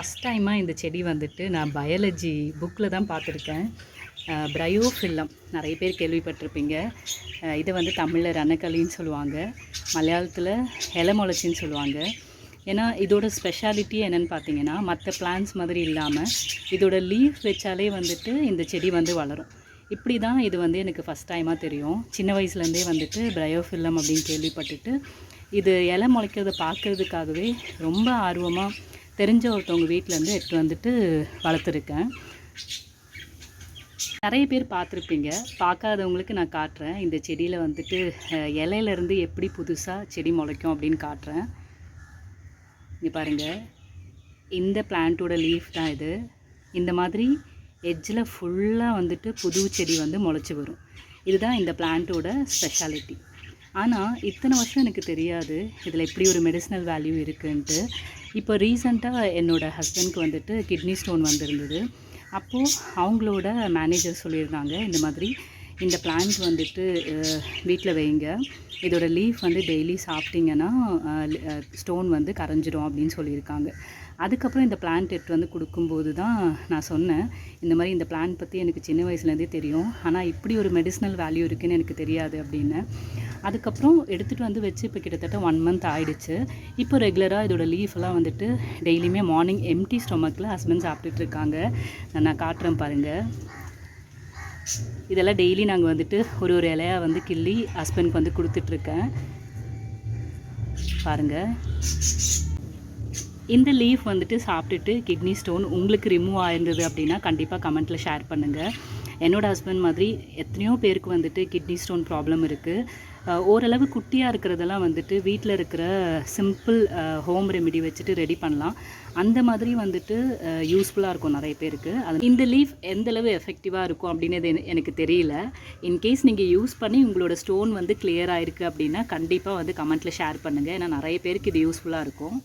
First டைமாக இந்த செடி வந்துட்டு நான் பயாலஜி புக்கில் தான் பார்த்துருக்கேன். பிரயோஃபில்லம் நிறைய பேர் கேள்விப்பட்டிருப்பீங்க. இதை வந்து தமிழில் ரணக்களின்னு சொல்லுவாங்க. மலையாளத்தில் இலமுளச்சின்னு சொல்லுவாங்க. ஏன்னா இதோட ஸ்பெஷாலிட்டி என்னென்னு பார்த்தீங்கன்னா மற்ற பிளான்ஸ் மாதிரி இல்லாமல் இதோட லீஃப் வச்சாலே வந்துட்டு இந்த செடி வந்து வளரும். இப்படி தான் இது வந்து எனக்கு ஃபஸ்ட் டைமாக தெரியும். சின்ன வயசுலேருந்தே வந்துட்டு பிரயோஃபில்லம் அப்படின்னு கேள்விப்பட்டுட்டு இது இலை முளைக்கிறத பார்க்கறதுக்காகவே ரொம்ப ஆர்வமாக தெரிஞ்ச ஒருத்தவங்க வீட்டிலேருந்து எடுத்து வந்துட்டு வளர்த்துருக்கேன். நிறைய பேர் பார்த்துருப்பீங்க. பார்க்காதவங்களுக்கு நான் காட்டுறேன். இந்த செடியில் வந்துட்டு இலையிலேருந்து எப்படி புதுசாக செடி முளைக்கும் அப்படின்னு காட்டுறேன். இங்கே பாருங்கள் இந்த பிளான்ட்டோட லீஃப் தான் இது. இந்த மாதிரி எட்ஜில் ஃபுல்லாக வந்துட்டு புது செடி வந்து முளைச்சி வரும். இதுதான் இந்த பிளான்ட்டோட ஸ்பெஷாலிட்டி. ஆனால் இத்தனை வருஷம் எனக்கு தெரியாது. இதில் எப்படி ஒரு மெடிசினல் வேல்யூ இருக்குன்ட்டு. இப்போ ரீசண்டாக என்னோடய ஹஸ்பண்ட்க்கு வந்துட்டு கிட்னி ஸ்டோன் வந்திருந்தது. அப்போது அவங்களோட மேனேஜர் சொல்லியிருந்தாங்க இந்த மாதிரி இந்த பிளான்ட் வந்துட்டு வீட்டில் வைங்க. இதோட லீஃப் வந்து டெய்லி சாப்பிட்டிங்கன்னா ஸ்டோன் வந்து கரைஞ்சிடும் அப்படின்னு சொல்லியிருக்காங்க. அதுக்கப்புறம் இந்த பிளான்ட் எட்டு வந்து கொடுக்கும்போது தான் நான் சொன்னேன் இந்த மாதிரி இந்த பிளான்ட் பற்றி எனக்கு சின்ன வயசுலேருந்தே தெரியும். ஆனால் இப்படி ஒரு மெடிசனல் வேல்யூ இருக்குதுன்னு எனக்கு தெரியாது அப்படின்னு. அதுக்கப்புறம் எடுத்துகிட்டு வந்து வச்சு இப்போ கிட்டத்தட்ட ஒன் மந்த் ஆயிடுச்சு. இப்போ ரெகுலராக இதோட லீஃப் எல்லாம் வந்துட்டு டெய்லியுமே மார்னிங் எம்டி ஸ்டொமக்கில் ஹஸ்பண்ட் சாப்பிட்டுட்டு இருக்காங்க. நான் காட்டுறேன் பாருங்கள் இதெல்லாம் டெய்லி நாங்கள் வந்துட்டு ஒரு ஒரு இலையாக வந்து கிள்ளி ஹஸ்பண்ட்க்கு வந்து கொடுத்துட்ருக்கேன். பாருங்கள் இந்த லீஃப் வந்துட்டு சாப்பிட்டுட்டு கிட்னி ஸ்டோன் உங்களுக்கு ரிமூவ் ஆயிருந்தது அப்படின்னா கண்டிப்பாக கமெண்ட்டில் ஷேர் பண்ணுங்கள் என்னோடய ஹஸ்பண்ட் மாதிரி எத்தனையோ பேருக்கு வந்துட்டு கிட்னி ஸ்டோன் ப்ராப்ளம் இருக்குது ஓரளவு குட்டியாக இருக்கிறதெல்லாம் வந்துட்டு வீட்டில் இருக்கிற சிம்பிள் ஹோம் ரெமிடி வச்சுட்டு ரெடி பண்ணலாம். அந்த மாதிரி வந்துட்டு யூஸ்ஃபுல்லாக இருக்கும் நிறைய பேருக்கு. அது இந்த லீஃப் எந்தளவு எஃபெக்டிவாக இருக்கும் அப்படின்னு இது எனக்கு தெரியல. இன்கேஸ் நீங்கள் யூஸ் பண்ணி உங்களோட ஸ்டோன் வந்து கிளியர் ஆயிருக்கு அப்படின்னா கண்டிப்பாக வந்து கமெண்ட்டில் ஷேர் பண்ணுங்கள் ஏன்னா நிறைய பேருக்கு இது யூஸ்ஃபுல்லாக இருக்கும்.